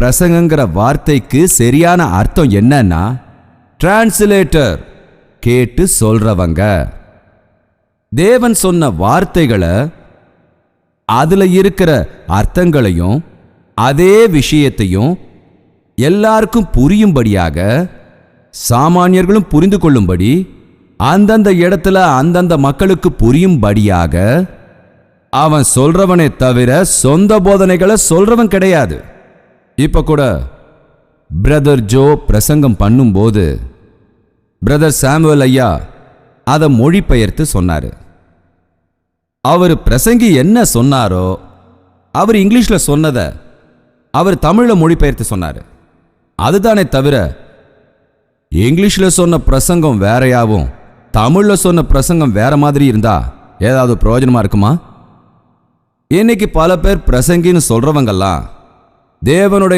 பிரசங்கங்கிற வார்த்தைக்கு சரியான அர்த்தம் என்னன்னா டிரான்ஸ்லேட்டர் கேட்டு சொல்றவங்க. தேவன் சொன்ன வார்த்தைகளை அதுல இருக்கிற அர்த்தங்களையும் அதே விஷயத்தையும் எல்லாருக்கும் புரியும்படியாக சாமானியர்களும் புரிந்து கொள்ளும்படி அந்தந்த இடத்துல அந்தந்த மக்களுக்கு புரியும்படியாக அவன் சொல்றவனே தவிர சொந்த போதனைகளை சொல்றவன் கிடையாது. இப்போ கூட பிரதர் ஜோ பிரசங்கம் பண்ணும்போது பிரதர் சாமுவல் ஐயா அதை மொழிபெயர்த்து சொன்னார். அவர் பிரசங்கி என்ன சொன்னாரோ அவர் இங்கிலீஷ்ல சொன்னதை அவர் தமிழில் மொழிபெயர்த்து சொன்னார். அதுதானே தவிர இங்கிலீஷ்ல சொன்ன பிரசங்கம் வேறையாவும் தமிழ்ல சொன்ன பிரசங்கம் வேற மாதிரி இருந்தா ஏதாவது பிரயோஜனமா இருக்குமா? இன்னைக்கு பல பேர் பிரசங்கின்னு சொல்றவங்கெல்லாம் தேவனுடைய